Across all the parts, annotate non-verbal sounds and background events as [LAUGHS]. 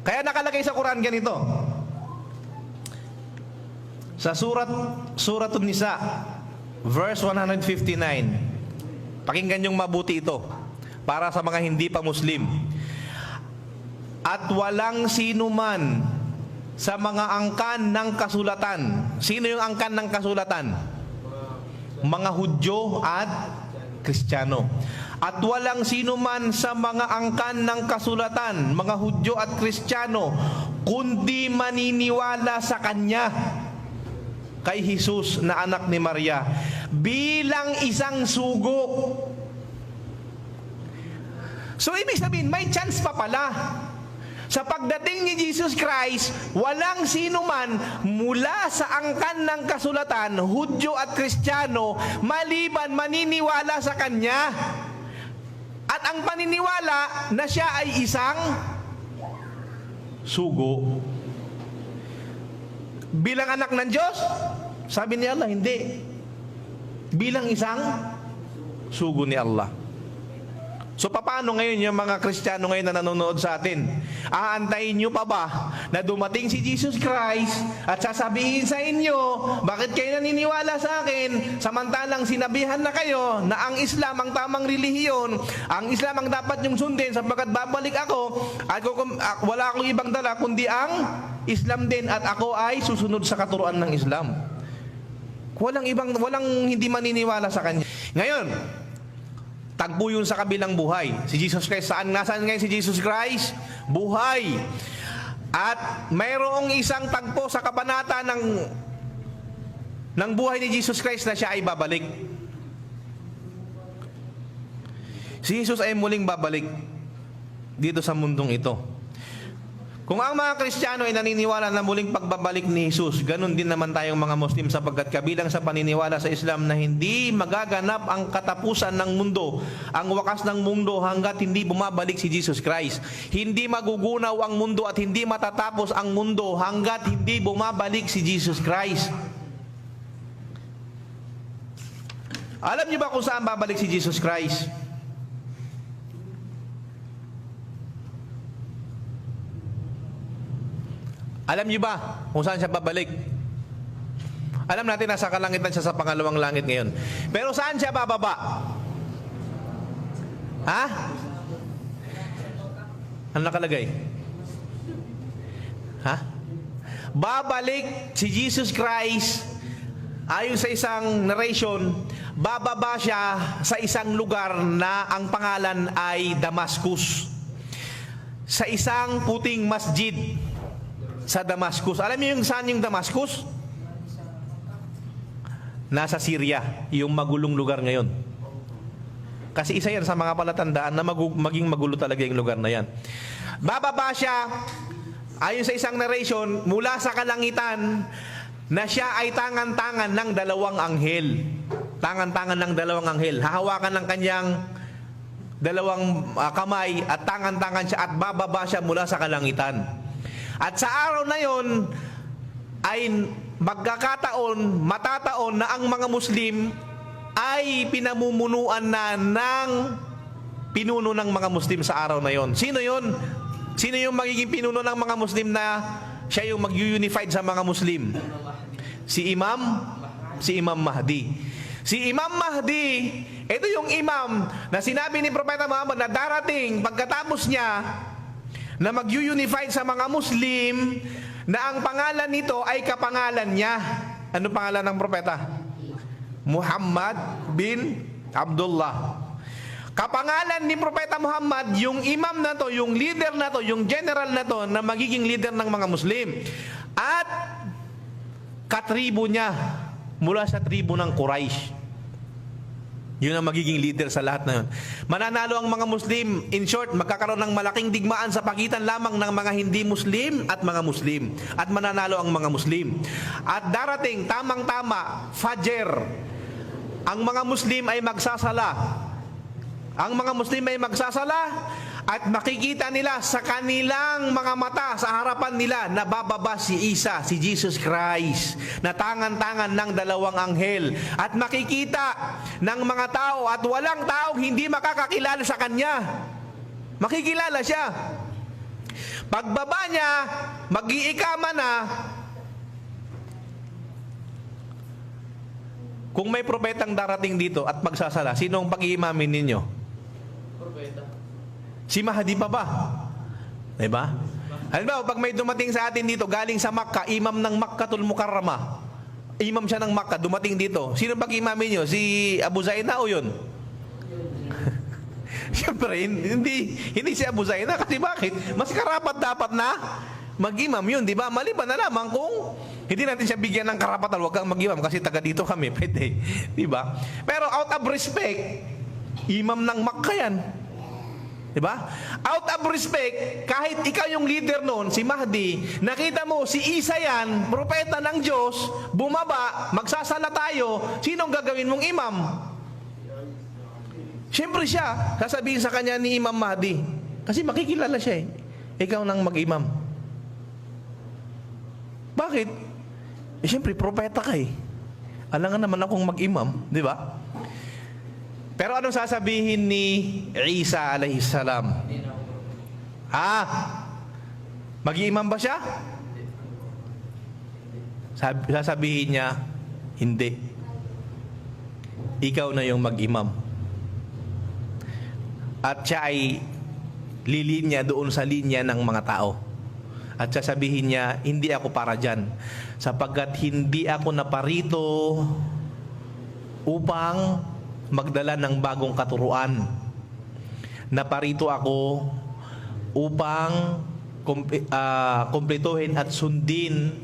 Kaya nakalagay sa Quran ganito. Sa surat Suratun Nisa verse 159. Pakinggan yung mabuti ito para sa mga hindi pa Muslim. At walang sino man sa mga angkan ng kasulatan. Sino yung angkan ng kasulatan? Mga Hudyo at Kristiyano. At walang sino man sa mga angkan ng kasulatan, mga Hudyo at Kristiyano, kundi maniniwala sa Kanya kay Jesus na anak ni Maria bilang isang sugo. So ibig sabihin, may chance pa pala. Sa pagdating ni Jesus Christ, walang sino man mula sa angkan ng kasulatan, Hudyo at Kristiyano, maliban maniniwala sa Kanya. At ang paniniwala na siya ay isang sugo. Bilang anak ng Diyos? Sabi ni Allah, hindi. Bilang isang sugo ni Allah. So paano ngayon yung mga Kristiyano ngayon na nanonood sa atin? Aantayin nyo pa ba na dumating si Jesus Christ at sasabihin sa inyo, bakit kayo naniniwala sa akin? Samantalang sinabihan na kayo na ang Islam ang tamang relihiyon, ang Islam ang dapat yung sundin sapagkat babalik ako, ako ah, wala akong ibang dala kundi ang Islam din at ako ay susunod sa katuruan ng Islam. Walang ibang walang hindi maniniwala sa kanya. Ngayon, tagpo yun sa kabilang buhay. Si Jesus Christ, saan nasaan ngayon si Jesus Christ? Buhay. At mayroong isang tagpo sa kabanata ng ng buhay ni Jesus Christ na siya ay babalik. Si Jesus ay muling babalik dito sa mundong ito. Kung ang mga Kristiyano ay naniniwala na muling pagbabalik ni Jesus, ganun din naman tayong mga Muslim sapagkat kabilang sa paniniwala sa Islam na hindi magaganap ang katapusan ng mundo, ang wakas ng mundo hanggat hindi bumabalik si Jesus Christ. Hindi magugunaw ang mundo at hindi matatapos ang mundo hanggat hindi bumabalik si Jesus Christ. Alam niyo ba kung saan babalik si Jesus Christ? Alam niyo ba kung saan siya babalik? Alam natin nasa kalangitan siya sa pangalawang langit ngayon. Pero saan siya bababa? Ha? Ano nakalagay? Ha? Babalik si Jesus Christ ayon sa isang narration, bababa siya sa isang lugar na ang pangalan ay Damascus. Sa isang puting masjid sa Damascus. Alam niyo yung saan yung Damascus? Nasa Syria, yung magulong lugar ngayon. Kasi isa yan sa mga palatandaan na magu- maging magulo talaga yung lugar na yan. Bababa siya, ayon sa isang narration, mula sa kalangitan, na siya ay tangan-tangan ng dalawang anghel. Tangan-tangan ng dalawang anghel. Hahawakan ng kanyang dalawang ah, kamay at tangan-tangan siya at bababa siya mula sa kalangitan. At sa araw na yon ay magkakataon, matataon na ang mga Muslim ay pinamumunuan na ng pinuno ng mga Muslim sa araw na yon. Sino yon? Sino yung magiging pinuno ng mga Muslim na siya yung mag-unified sa mga Muslim? Si Imam, si Imam Mahdi. Si Imam Mahdi, ito yung imam na sinabi ni Propeta Muhammad na darating pagkatapos niya na mag-unified sa mga Muslim na ang pangalan nito ay kapangalan niya. Ano pangalan ng propeta? Muhammad bin Abdullah. Kapangalan ni Propeta Muhammad, yung imam na to, yung leader na to, yung general na to, na magiging leader ng mga Muslim. At katribo niya mula sa tribo ng Quraysh. Yun ang magiging leader sa lahat na yun. Mananalo ang mga Muslim. In short, magkakaroon ng malaking digmaan sa pagitan lamang ng mga hindi Muslim at mga Muslim. At mananalo ang mga Muslim. At darating, tamang-tama, Fajr. Ang mga Muslim ay magsasala. Ang mga Muslim ay magsasala at makikita nila sa kanilang mga mata, sa harapan nila, na bababa si Isa, si Jesus Christ, na tangan-tangan ng dalawang anghel. At makikita ng mga tao at walang tao hindi makakakilala sa Kanya. Makikilala siya. Pagbaba niya, mag-iikama na, kung may propetang darating dito at magsasala, sino ang pag-iimamin ninyo? Si Mahdi pa ba? Diba? Halimbawa, pag may dumating sa atin dito, galing sa Makkah, imam ng Makkatul Mukarrama. Imam siya ng Makkah, dumating dito. Sino pag-imamin nyo? Si Abu Zaina o yun? [LAUGHS] Siyempre, hindi, hindi si Abu Zaina. Kasi bakit? Mas karapat dapat na mag-imam yun, di ba? Maliban na lamang kung hindi natin siya bigyan ng karapatan, huwag kang mag-imam kasi taga dito kami, [LAUGHS] pwede. Di ba? Pero out of respect, imam ng Makkah yan. Di ba? Out of respect, kahit ikaw yung leader noon, si Mahdi, nakita mo si Isa yan, propeta ng Diyos, bumaba, magsasala tayo, sinong gagawin mong imam? Siyempre siya, sasabihin sa kanya ni Imam Mahdi. Kasi makikilala siya eh. Ikaw nang mag-imam. Bakit? Eh, siyempre, propeta ka eh. Alangan naman akong mag-imam, di ba? Pero anong sasabihin ni Isa alayhi salam? Ha? Mag-iimam ba siya? Sab- sasabihin niya, hindi. Ikaw na yung mag-imam. At siya ay lilinya doon sa linya ng mga tao. At sasabihin niya, hindi ako para dyan. Sapagkat hindi ako naparito upang magdala ng bagong katuruan. Naparito ako upang ah, kumpletuhin at sundin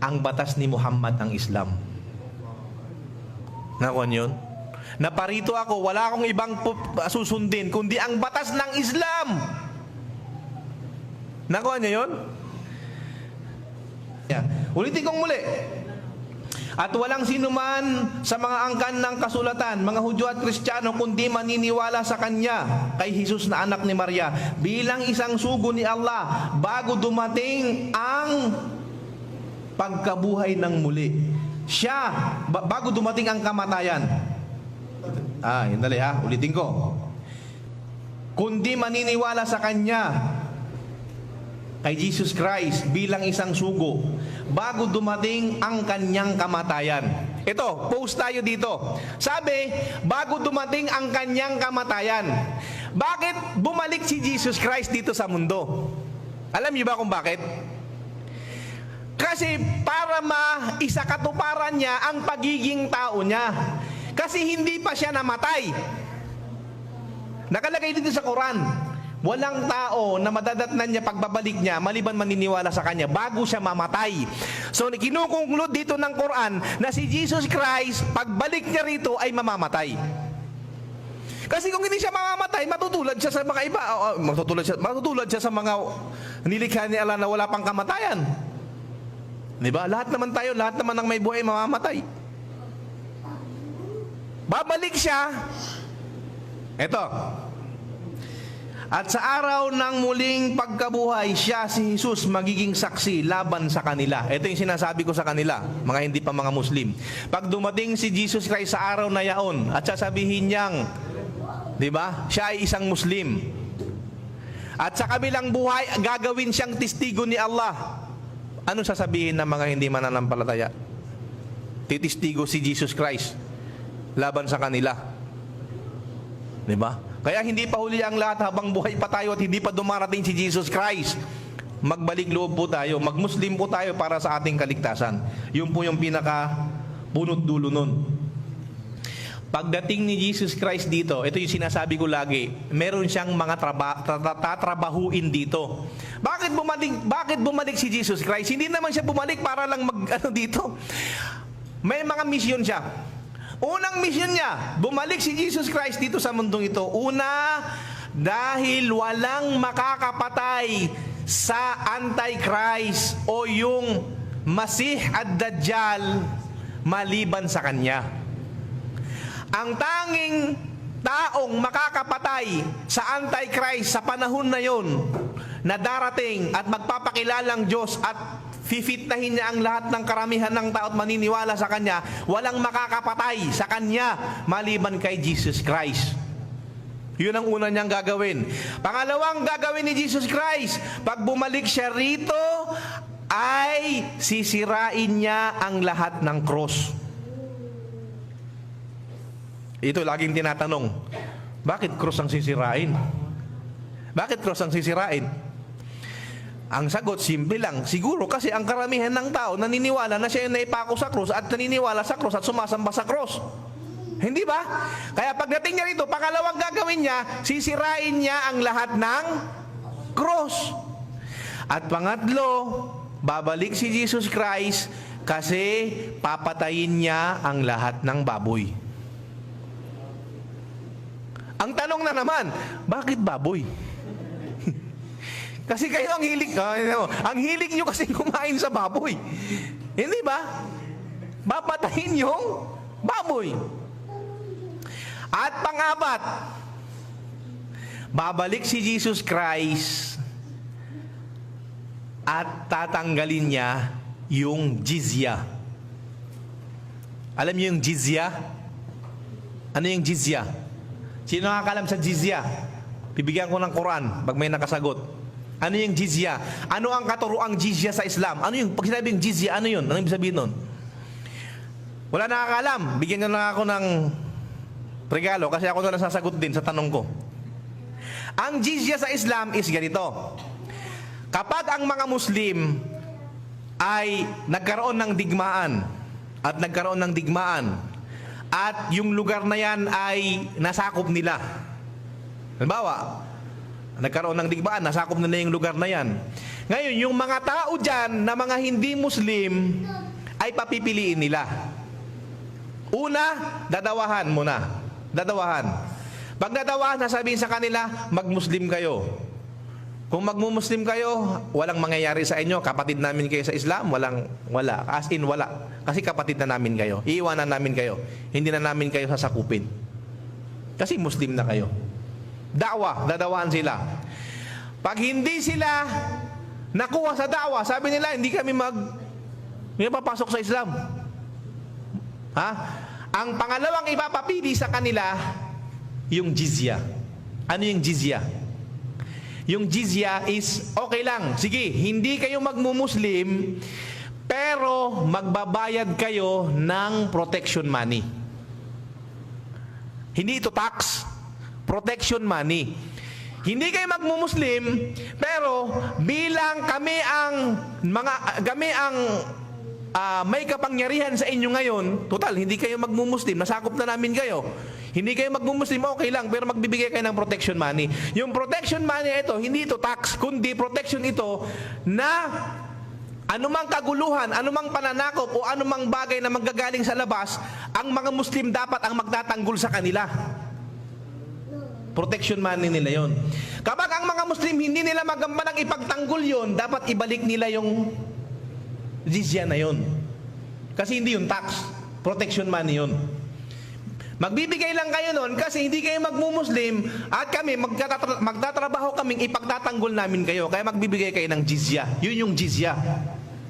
ang batas ni Muhammad ang Islam. Nakuha yun? Naparito ako, wala akong ibang susundin, kundi ang batas ng Islam. Nakuha niyo yun? Yeah. Ulitin kong muli. At walang sinuman sa mga angkan ng kasulatan, mga Hudyo at Kristiyano, kundi maniniwala sa Kanya, kay Jesus na anak ni Maria, bilang isang sugo ni Allah, bago dumating ang pagkabuhay ng muli. Siya, ba- bago dumating ang kamatayan. Ah, yun dali ha, ulitin ko. Kundi maniniwala sa Kanya, kay Jesus Christ bilang isang sugo bago dumating ang kanyang kamatayan. Ito, post tayo dito. Sabi, bago dumating ang kanyang kamatayan. Bakit bumalik si Jesus Christ dito sa mundo? Alam niyo ba kung bakit? Kasi para maisa katuparan niya ang pagiging tao niya. Kasi hindi pa siya namatay. Nakalagay dito sa Quran, walang tao na madadatnan niya pagbabalik niya maliban maniniwala sa kanya bago siya mamatay. So kinukonklud dito ng Quran na si Jesus Christ pagbalik niya rito ay mamamatay. Kasi kung hindi siya mamamatay, matutulad siya sa mga iba. O, matutulad siya, matutulad siya sa mga nilikha ni Allah na wala pang kamatayan. Di ba? Lahat naman tayo, lahat naman ng may buhay mamamatay. Babalik siya. Ito. At sa araw ng muling pagkabuhay, siya si Jesus magiging saksi laban sa kanila. Ito yung sinasabi ko sa kanila, mga hindi pa mga Muslim. Pag dumating si Jesus Christ sa araw na yaon at sasabihin niyang, di ba, siya ay isang Muslim. At sa kabilang buhay, gagawin siyang testigo ni Allah. Ano sasabihin ng mga hindi mananampalataya? Titistigo si Jesus Christ laban sa kanila. Di ba? Kaya hindi pa huli ang lahat habang buhay pa tayo at hindi pa dumarating si Jesus Christ. Magbalik loob po tayo, magmuslim po tayo para sa ating kaligtasan. Yun po yung pinaka bunot dulo nun. Pagdating ni Jesus Christ dito, ito yung sinasabi ko lagi, meron siyang mga traba, tra- tra- tatrabahuin dito. Bakit bumalik, bakit bumalik si Jesus Christ? Hindi naman siya bumalik para lang mag [LAUGHS] ano dito. May mga misyon siya. Unang misyon niya, bumalik si Jesus Christ dito sa mundong ito. Una, dahil walang makakapatay sa Antichrist o yung Masih at Dajjal maliban sa kanya. Ang tanging taong makakapatay sa Antichrist sa panahon na yon na darating at magpapakilalang Diyos at fifitahin niya ang lahat ng karamihan ng tao at maniniwala sa Kanya, walang makakapatay sa Kanya maliban kay Jesus Christ. Yun ang una niyang gagawin. Pangalawang gagawin ni Jesus Christ, pag bumalik siya rito, ay sisirain niya ang lahat ng cross. Ito laging tinatanong, bakit cross ang sisirain? Bakit cross ang sisirain? Ang sagot, simple lang. Siguro kasi ang karamihan ng tao naniniwala na siya yung naipako sa krus at naniniwala sa krus at sumasamba sa krus. Hindi ba? Kaya pagdating niya rito, pangalawang gagawin niya, sisirain niya ang lahat ng cross. At pangatlo, babalik si Jesus Christ kasi papatayin niya ang lahat ng baboy. Ang tanong na naman, bakit baboy? Kasi kayo ang hilig, ano, ang hilig nyo kasi kumain sa baboy. Hindi ba? Babatayin yung baboy. At pangapat, babalik si Jesus Christ at tatanggalin niya yung jizya. Alam niyo yung jizya? Ano yung jizya? Sino nakakalam sa jizya? Bibigyan ko ng Quran pag may nakasagot. Ano yung jizya? Ano ang katuruang jizya sa Islam? Ano yung, pag sinabing jizya, ano yun? Ano ibig sabihin nun? Wala nakakalam. Bigyan nyo lang ako ng regalo kasi ako na lang sasagot din sa tanong ko. Ang jizya sa Islam is ganito. Kapag ang mga Muslim ay nagkaroon ng digmaan at nagkaroon ng digmaan at yung lugar na yan ay nasakop nila. Halimbawa, nagkaroon ng digmaan, nasakop nila yung lugar na yan. Ngayon, yung mga tao dyan na mga hindi Muslim ay papipiliin nila. Una, dadawahan muna. Dadawahan. Pag dadawahan, sasabihin sa kanila, mag-Muslim kayo. Kung magmumuslim kayo, walang mangyayari sa inyo. Kapatid namin kayo sa Islam, walang, wala. As in, wala. Kasi kapatid na namin kayo. Iiwanan namin kayo. Hindi na namin kayo sasakupin. Kasi Muslim na kayo. Dawa, dadawahan sila. Pag hindi sila nakuha sa dawa, sabi nila, hindi kami mag, hindi papasok sa Islam. Ha? Ang pangalawang ipapapili sa kanila, yung jizya. Ano yung jizya? Yung jizya is, okay lang, sige, hindi kayo magmumuslim, pero magbabayad kayo ng protection money. Hindi ito tax, protection money. Hindi kayo magmumuslim, pero bilang kami ang mga kami ang ah, may kapangyarihan sa inyo ngayon, total, hindi kayo magmumuslim, nasakop na namin kayo. Hindi kayo magmumuslim, okay lang, pero magbibigay kayo ng protection money. Yung protection money ito, hindi ito tax, kundi protection ito na anumang kaguluhan, anumang pananakop o anumang bagay na manggagaling sa labas, ang mga Muslim dapat ang magtatanggol sa kanila. Protection money nila yon. Kapag ang mga Muslim hindi nila magampanang ipagtanggol yon, dapat ibalik nila yung jizya na yon. Kasi hindi yung tax, protection money yon. Magbibigay lang kayo nun kasi hindi kayo magmumuslim at kami magtatra- magtatrabaho kaming ipagtatanggol namin kayo. Kaya magbibigay kayo ng jizya. Yun yung jizya.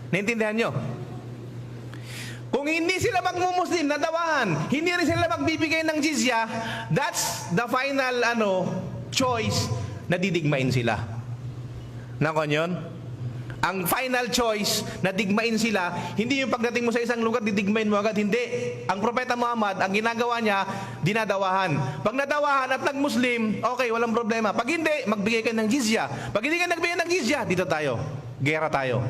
Naintindihan nyo? Kung hindi sila magmumuslim, nadawahan, hindi rin sila magbibigay ng jizya, that's the final ano choice na didigmain sila. Nakon yun? Ang final choice na digmain sila, hindi yung pagdating mo sa isang lugar, didigmain mo agad. Hindi. Ang Propeta Muhammad, ang ginagawa niya, dinadawahan. Pag nadawahan at nag-Muslim, okay, walang problema. Pag hindi, magbigay ka ng jizya. Pag hindi ka nagbigay ng jizya, dito tayo. Gera tayo.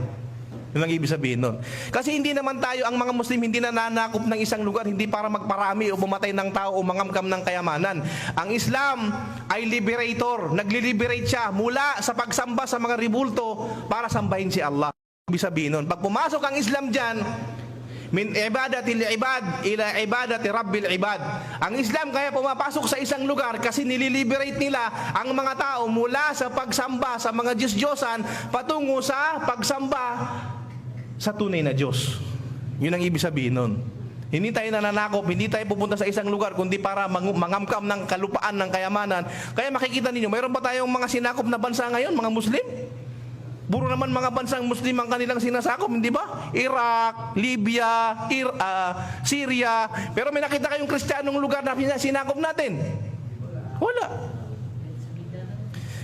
Yun ang ibig sabihin nun. Kasi hindi naman tayo, ang mga Muslim, hindi nananakop ng isang lugar, hindi para magparami o pumatay ng tao o mangamkam ng kayamanan. Ang Islam ay liberator. Nagli-liberate siya mula sa pagsamba sa mga ribulto para sambahin si Allah. Ibig sabihin nun. Pag pumasok ang Islam dyan, min ibadatil ibad ila ibadati rabbil ibad. Ang Islam kaya pumapasok sa isang lugar kasi nililiberate nila ang mga tao mula sa pagsamba sa mga Diyos-Diyosan patungo sa pagsamba sa tunay na Diyos. Yun ang ibig sabihin nun. Hindi tayo nananakop, hindi tayo pupunta sa isang lugar kundi para mang- mangamkam ng kalupaan ng kayamanan. Kaya makikita ninyo, mayroon ba tayong mga sinakop na bansa ngayon, mga Muslim? Puro naman mga bansang Muslim ang kanilang sinasakop, hindi ba? Iraq, Libya, Ir ah, Syria. Pero may nakita kayong kristyanong lugar na sinakop natin? Wala.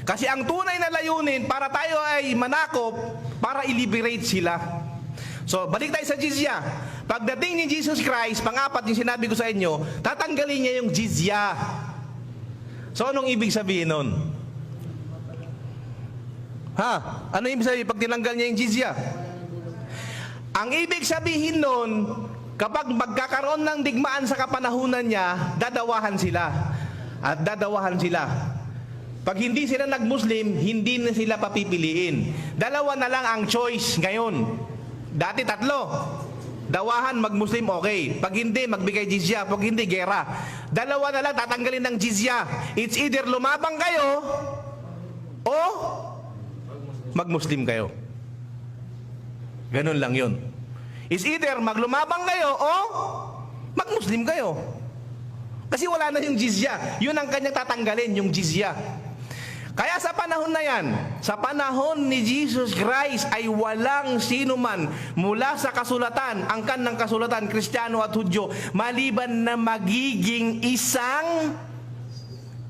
Kasi ang tunay na layunin para tayo ay manakop para i-liberate sila. So, balik tayo sa jizya. Pagdating ni Jesus Christ, pangapat yung sinabi ko sa inyo, tatanggalin niya yung jizya. So, anong ibig sabihin nun? Ha? Ano ibig sabihin pag tinanggal niya yung jizya? Ang ibig sabihin nun, kapag magkakaroon ng digmaan sa kapanahunan niya, dadawahan sila. At dadawahan sila. Pag hindi sila nag-Muslim, hindi na sila papipiliin. Dalawa na lang ang choice ngayon. Dati tatlo. Dawahan, mag-Muslim, okay. Pag hindi, magbigay jizya. Pag hindi, gera. Dalawa na lang, tatanggalin ng jizya. It's either lumabang kayo, o mag-Muslim kayo. Ganun lang yun. Is either maglumabang kayo o mag-Muslim kayo. Kasi wala na yung jizya. Yun ang kanyang tatanggalin, yung jizya. Kaya sa panahon na yan, sa panahon ni Jesus Christ ay walang sino man mula sa kasulatan, angkan ng kasulatan, Kristiyano at Hudyo, maliban na magiging isang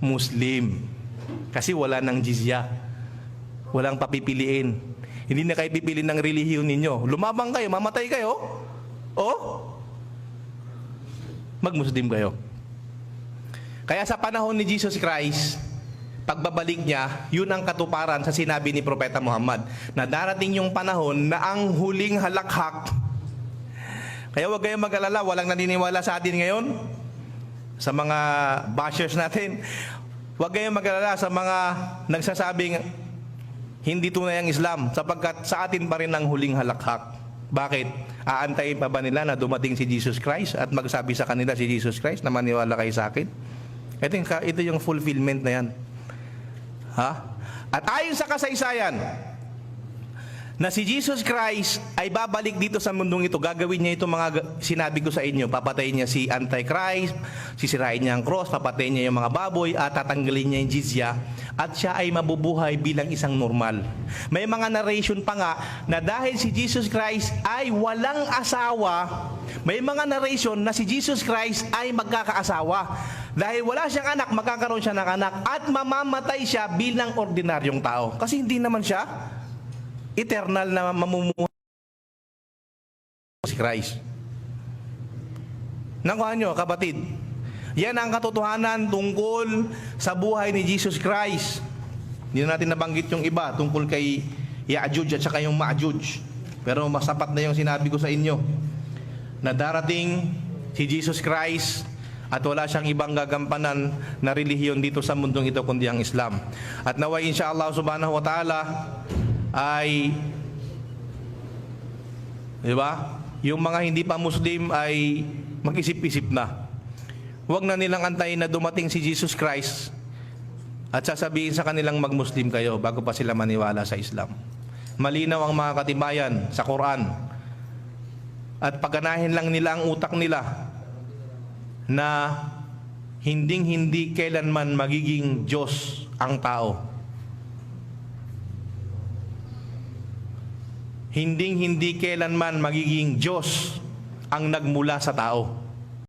Muslim. Kasi wala ng jizya. Walang papipiliin. Hindi na kayo pipili ng relihiyon ninyo. Lumabang kayo, mamatay kayo, o mag-Muslim kayo. Kaya sa panahon ni Jesus Christ, pagbabalik niya, yun ang katuparan sa sinabi ni Propeta Muhammad na darating yung panahon na ang huling halakhak. Kaya huwag kayong mag-alala, walang naniniwala sa atin ngayon. Sa mga bashers natin. Huwag kayong mag-alala sa mga nagsasabing hindi tunay ang Islam sapagkat sa atin pa rin ang huling halakhak. Bakit? Aantayin pa ba nila na dumating si Jesus Christ at magsabi sa kanila si Jesus Christ na maniwala kayo sa akin? Ito yung, ito yung fulfillment na yan. Ha? At ayon sa kasaysayan, na si Jesus Christ ay babalik dito sa mundong ito, gagawin niya itong mga ga- sinabi ko sa inyo. Papatayin niya si Antichrist, sisirain niya ang cross, papatayin niya yung mga baboy, at tatanggalin niya yung jizya, at siya ay mabubuhay bilang isang normal. May mga narration pa nga na dahil si Jesus Christ ay walang asawa, may mga narration na si Jesus Christ ay magkakaasawa. Dahil wala siyang anak, magkakaroon siya ng anak at mamamatay siya bilang ordinaryong tao. Kasi hindi naman siya eternal na mamumuhay si Christ. Nakuha nyo, kapatid. Yan ang katotohanan tungkol sa buhay ni Jesus Christ. Hindi na natin nabanggit yung iba tungkol kay Ya'juj at saka yung Ma'juj. Pero masapat na yung sinabi ko sa inyo na darating si Jesus Christ at wala siyang ibang gagampanan na relihiyon dito sa mundong ito kundi ang Islam. At naway insyaAllah subhanahu wa ta'ala ay di ba? Yung mga hindi pa Muslim ay mag-isip-isip na. Huwag na nilang antayin na dumating si Jesus Christ at sasabihin sa kanilang mag-Muslim kayo bago pa sila maniwala sa Islam. Malinaw ang mga katibayan sa Quran. At paganahin lang nila ang utak nila na hinding-hindi kailanman magiging Diyos ang tao. Hinding-hindi kailanman magiging Diyos ang nagmula sa tao.